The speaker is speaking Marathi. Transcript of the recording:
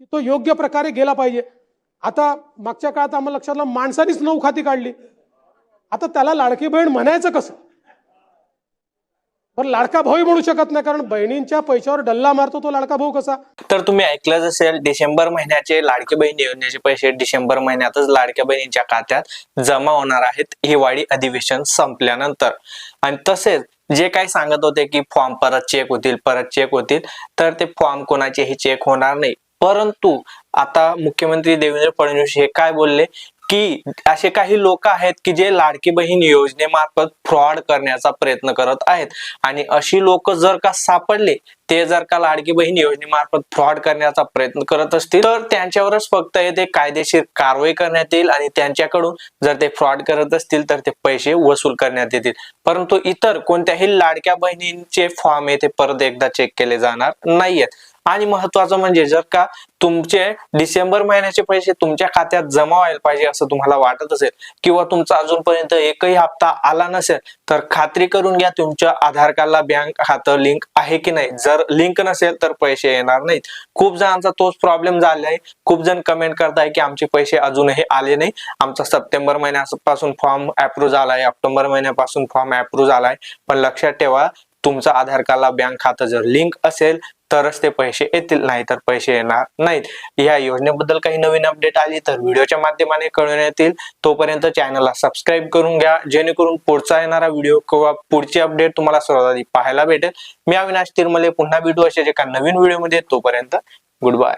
की तो योग्य प्रकारे गेला पाहिजे. आता मागच्या काळात आम्हाला लक्षात आलं माणसानीच नऊ खाती काढली. आता त्याला लाडकी बहीण म्हणायचं कसं? पण लाडका भाऊही म्हणू शकत नाही कारण बहिणींच्या पैशावर डल्ला मारतो तो लाडका भाऊ कसा? तर तुम्ही ऐकलंच असेल डिसेंबर महिन्याचे लाडकी बहीण योजनेचे पैसे डिसेंबर महिन्यातच लाडक्या बहिणींच्या खात्यात जमा होणार आहेत. हिवाळी अधिवेशन संपल्यानंतर. आणि तसेच जे काही सांगत होते की फॉर्म परत चेक होतील परत चेक होतील तर ते फॉर्म कोणाचेही चेक होणार नाही. परंतु आता मुख्यमंत्री देवेंद्र फडणवीस हे काय बोलले? की असे काही लोक आहेत की जे लाडकी बहीण योजनेमार्फत फ्रॉड करण्याचा प्रयत्न करत आहेत. आणि अशी लोक जर का सापडले ते जर का लाडकी बहीण योजनेमार्फत फ्रॉड करण्याचा प्रयत्न करत असतील तर त्यांच्यावरच फक्त येथे कायदेशीर कारवाई करण्यात येईल आणि त्यांच्याकडून जर ते फ्रॉड करत असतील तर ते पैसे वसूल करण्यात येतील. परंतु इतर कोणत्याही लाडक्या बहिणींचे फॉर्म येथे परत एकदा चेक केले जाणार नाहीयेत. आणि महत्वाचं म्हणजे जर का तुमचे डिसेंबर महिन्याचे पैसे तुमच्या खात्यात जमा व्हायला पाहिजे असं तुम्हाला वाटत असेल किंवा तुमचा अजूनपर्यंत एकही हप्ता आला नसेल तर खात्री करून घ्या तुमच्या आधार कार्डला बँक खातं लिंक आहे की नाही. जर लिंक नसेल तर पैसे येणार नाहीत. खूप जणांचा तोच प्रॉब्लेम झाला आहे खूप जण कमेंट करताय की आमचे पैसे अजूनही आले नाही. आमचा सप्टेंबर महिन्यापासून फॉर्म अप्रूव्ह झालाय ऑक्टोबर महिन्यापासून फॉर्म अप्रूव्ह झालाय. पण लक्षात ठेवा तुमचं आधार कार्डला बँक खातं जर लिंक असेल तरच ते पैसे येतील नाही तर पैसे येणार नाहीत. या योजनेबद्दल काही नवीन अपडेट आली तर व्हिडिओच्या माध्यमाने कळून येतील. तोपर्यंत चॅनलला सबस्क्राईब करून घ्या जेणेकरून पुढचा येणारा व्हिडिओ किंवा पुढची अपडेट तुम्हाला सर्वात आधी पाहायला भेटेल. मी अविनाश तिरमले पुन्हा भेटू अशाच एका नवीन व्हिडिओमध्ये. तोपर्यंत गुड बाय